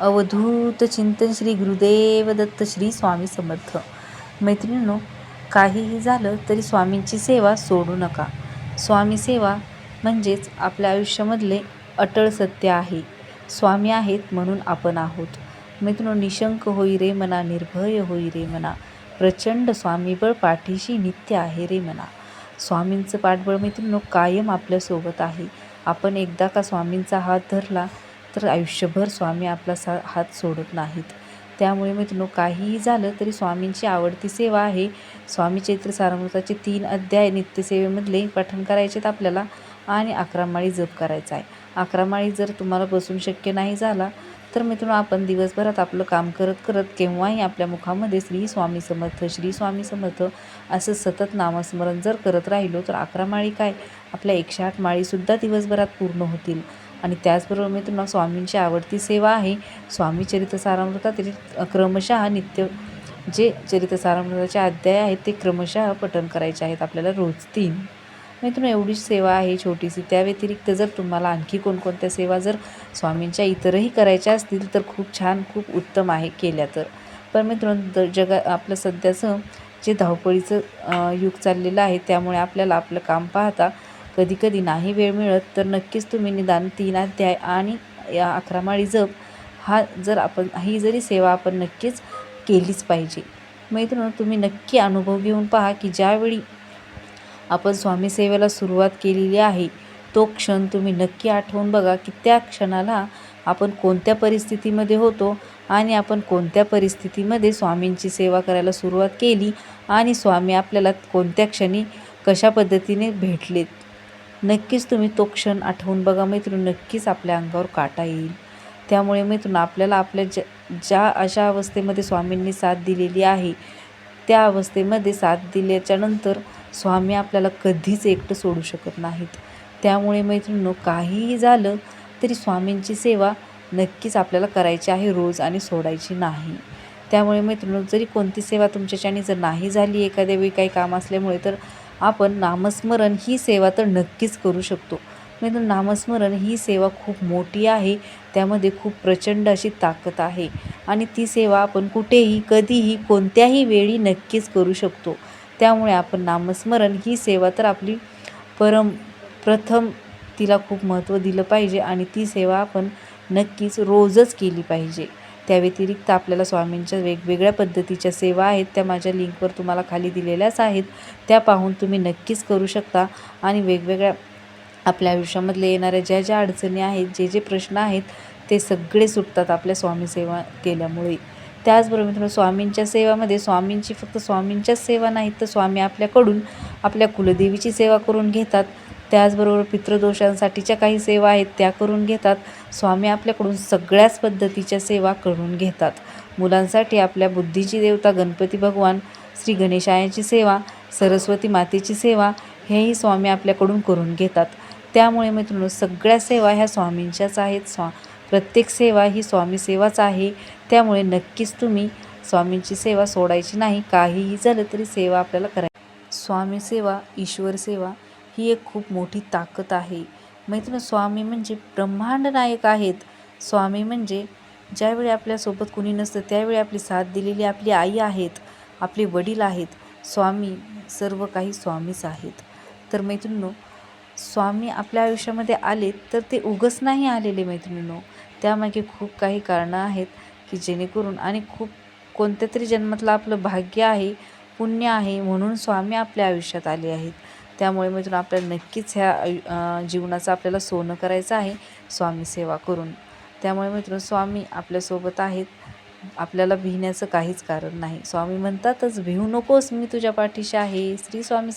अवधूत चिंतन श्री गुरुदेव दत्त श्री स्वामी समर्थ. मैत्रिणींनो काहीही झालं तरी स्वामींची सेवा सोडू नका. स्वामी सेवा म्हणजेच आपल्या आयुष्यामधले अटळ सत्य आहे. स्वामी आहेत म्हणून आपण आहोत. मित्र निशंक होई रे मना निर्भय होई रे मना. प्रचंड स्वामीबळ पाठीशी नित्य आहे रे मना. स्वामींचं पाठबळ मैत्रिणो कायम आपल्यासोबत आहे. आपण एकदा का स्वामींचा हात धरला तर आयुष्यभर स्वामी आपला सा हात सोडत नाहीत. त्यामुळे मित्रांनो काहीही झालं तरी स्वामींची आवडती सेवा आहे. स्वामी चैत्र सारामृताचे तीन अध्याय नित्यसेवेमधले पठण करायचे आहेत आपल्याला आणि अकरा माळी जप करायचा आहे. अकरा माळी जर तुम्हाला बसून शक्य नाही झाला तर मित्रांनो आपण दिवसभरात आपलं काम करत करत केव्हाही आपल्या मुखामध्ये श्री स्वामी समर्थ श्री स्वामी समर्थ असं सतत नामस्मरण जर करत राहिलो तर अकरा माळी काय? आपल्या एकशे आठ माळीसुद्धा दिवसभरात पूर्ण होतील. आणि त्याचबरोबर मित्रांनो स्वामींची आवडती सेवा आहे. स्वामी चरित्र क्रमशः नित्य जे चरितसारामृताचे अध्याय आहेत ते क्रमशः पठण करायचे आहेत आपल्याला रोज तीन. मित्रांनो एवढीच सेवा आहे छोटीशी. त्या व्यतिरिक्त जर तुम्हाला आणखी कोणकोणत्या सेवा जर स्वामींच्या इतरही करायच्या असतील तर खूप छान खूप उत्तम आहे केल्या तर. पण मित्रांनो द जगा आपलं सध्याचं जे धावपळीचं युग चाललेलं आहे त्यामुळे आपल्याला आपलं काम पाहता कधीकधी नाही वेळ मिळत तर नक्कीच तुम्ही निदान तीन अध्याय आणि या अकरा माळी जप हा जर आपण ही जरी सेवा आपण नक्कीच केलीच पाहिजे. मैत्रिणी तुम्ही नक्की अनुभव घेऊन पहा की ज्यावेळी आपण स्वामी सेवेला सुरुवात केलेली आहे तो क्षण तुम्ही नक्की आठवून बघा की त्या क्षणाला आपण कोणत्या परिस्थितीमध्ये होतो आणि आपण कोणत्या परिस्थितीमध्ये स्वामींची सेवा करायला सुरुवात केली आणि स्वामी आपल्याला कोणत्या क्षणी कशा पद्धतीने भेटलेत. नक्कीच तुम्ही तो क्षण आठवून बघा. मैत्रीण नक्कीच आपल्या अंगावर काटा येईल. त्यामुळे मैत्रीण आपल्याला आपल्या ज्या ज्या अशा अवस्थेमध्ये स्वामींनी साथ दिलेली आहे त्या अवस्थेमध्ये साथ दिल्याच्यानंतर स्वामी आपल्याला कधीच एकटं सोडू शकत नाहीत. त्यामुळे मैत्रिणींनो काहीही झालं तरी स्वामींची सेवा नक्कीच आपल्याला करायची आहे रोज आणि सोडायची नाही. त्यामुळे मैत्रिणी जरी कोणती सेवा तुमच्याच्याने जर नाही झाली एखाद्या वेळी काही काम असल्यामुळे तर आपण नामस्मरण ही सेवा तर नक्कीच करू शकतो. मित्रांनो नामस्मरण ही सेवा खूप मोठी आहे. त्यामध्ये खूप प्रचंड अशी ताकद आहे. आणि ती सेवा आपण कुठेही कधीही कोणत्याही वेळी नक्कीच करू शकतो. त्यामुळे आपण नामस्मरण ही सेवा तर आपली परम प्रथम तिला खूप महत्त्व दिलं पाहिजे आणि ती सेवा आपण नक्कीच रोजच केली पाहिजे. त्या व्यतिरिक्त आपल्याला स्वामींच्या वेगवेगळ्या पद्धतीच्या सेवा आहेत त्या माझ्या लिंकवर तुम्हाला खाली दिलेल्याच आहेत. त्या पाहून तुम्ही नक्कीच करू शकता आणि वेगवेगळ्या आपल्या आयुष्यामधले येणाऱ्या ज्या ज्या अडचणी आहेत जे जे प्रश्न आहेत ते सगळे सुटतात आपल्या स्वामी सेवा केल्यामुळे. त्याचबरोबर मित्रांनो स्वामींच्या सेवामध्ये स्वामींची फक्त स्वामींच्याच सेवा नाहीत तर स्वामी आपल्याकडून आपल्या कुलदेवीची सेवा करून घेतात. त्याचबरोबर पितृदोषांसाठीच्या काही सेवा आहेत त्या करून घेतात. स्वामी आपल्याकडून सगळ्याच पद्धतीच्या सेवा करून घेतात. मुलांसाठी आपल्या बुद्धीची देवता गणपती भगवान श्री गणेशायाची सेवा सरस्वती मातेची सेवा हेही स्वामी आपल्याकडून करून घेतात. त्यामुळे मित्रांनो सगळ्या सेवा ह्या स्वामींच्याच आहेत. स्वा प्रत्येक सेवा ही स्वामी सेवाच आहे. त्यामुळे नक्कीच तुम्ही स्वामींची सेवा सोडायची नाही. काहीही झालं तरी सेवा आपल्याला करायची. स्वामी सेवा ईश्वर सेवा ही एक खूप मोठी ताकद आहे. मैत्रिणी स्वामी म्हणजे ब्रह्मांड नायक आहेत. स्वामी म्हणजे ज्यावेळी आपल्यासोबत कुणी नसतं त्यावेळी आपली साथ दिलेली आपली आई आहेत आपले वडील आहेत. स्वामी सर्व काही स्वामीच आहेत. तर मैत्रिणींनो स्वामी आपल्या आयुष्यामध्ये आले तर ते उगच नाही आलेले मैत्रिणींनो. त्यामागे खूप काही कारणं आहेत की जेणेकरून आणि खूप कोणत्या तरी जन्मातलं आपलं भाग्य आहे पुण्य आहे म्हणून स्वामी आपल्या आयुष्यात आले आहेत. त्यामुळे मित्रांनो आपल्याला नक्कीच ह्या जीवनाचं आपल्याला सोनं करायचं आहे. स्वामी सेवा करून. त्यामुळे मित्रांनो स्वामी आपल्यासोबत आहेत. आपल्याला भिण्याचं काहीच कारण नाही. स्वामी म्हणतातच भिवू नकोस मी तुझ्या पाठीशी आहे. श्री स्वामी